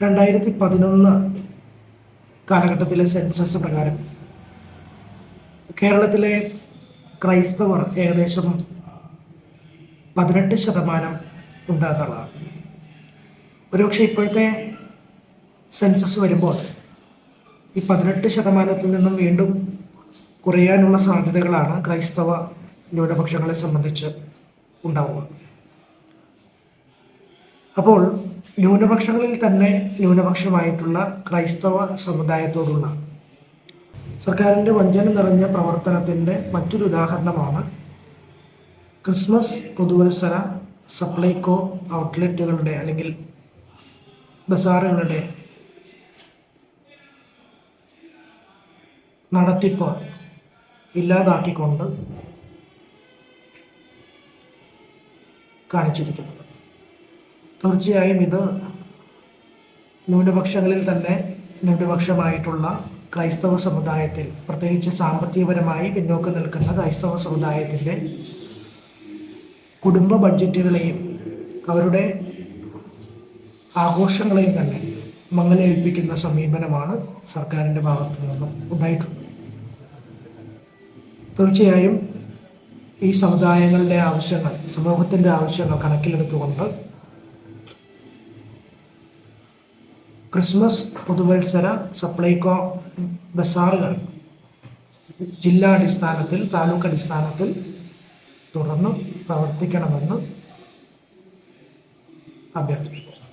രണ്ടായിരത്തി പതിനൊന്ന് കാലഘട്ടത്തിലെ സെൻസസ് പ്രകാരം കേരളത്തിലെ ക്രൈസ്തവർ ഏകദേശം പതിനെട്ട് ശതമാനം ഉണ്ടാകുന്നതാണ് ഒരുപക്ഷെ ഇപ്പോഴത്തെ സെൻസസ് വരുമ്പോൾ ഈ പതിനെട്ട് ശതമാനത്തിൽ നിന്നും വീണ്ടും കുറയാനുള്ള സാധ്യതകളാണ് ക്രൈസ്തവ ന്യൂനപക്ഷങ്ങളെ സംബന്ധിച്ച് ഉണ്ടാവുക. അപ്പോൾ ന്യൂനപക്ഷങ്ങളിൽ തന്നെ ന്യൂനപക്ഷമായിട്ടുള്ള ക്രൈസ്തവ സമുദായത്തോടുള്ള സർക്കാരിന്റെ വഞ്ചന നിറഞ്ഞ പ്രവർത്തനത്തിന്റെ മറ്റൊരു ഉദാഹരണമാണ് ക്രിസ്മസ് പുതുവത്സര സപ്ലൈകോ ഔട്ട്ലെറ്റുകളുടെ അല്ലെങ്കിൽ ബസാറുകളുടെ നടത്തിപ്പ് ഇല്ലാതാക്കിക്കൊണ്ട് കാണിച്ചിരിക്കുന്നത്. തീർച്ചയായും ഇത് ന്യൂനപക്ഷങ്ങളിൽ തന്നെ ന്യൂനപക്ഷമായിട്ടുള്ള ക്രൈസ്തവ സമുദായത്തിൽ പ്രത്യേകിച്ച് സാമ്പത്തികപരമായി പിന്നോക്കം നിൽക്കുന്ന ക്രൈസ്തവ സമുദായത്തിന്റെ കുടുംബ ബഡ്ജറ്റുകളെയും അവരുടെ ആഘോഷങ്ങളെയും തന്നെ മങ്ങലേൽപ്പിക്കുന്ന സമീപനമാണ് സർക്കാരിന്റെ ഭാഗത്തു നിന്നും ഉണ്ടായിട്ടുള്ളത്. തീർച്ചയായും ഈ സമുദായങ്ങളുടെ ആവശ്യങ്ങൾ സമൂഹത്തിന്റെ ആവശ്യങ്ങൾ കണക്കിലെടുത്തുകൊണ്ട് ക്രിസ്മസ് പുതുവത്സര സപ്ലൈകോ ബസാറുകൾ ജില്ലാടിസ്ഥാനത്തിൽ താലൂക്ക് അടിസ്ഥാനത്തിൽ തുറന്നു പ്രവർത്തിക്കണമെന്ന് അഭ്യർത്ഥിക്കുന്നു.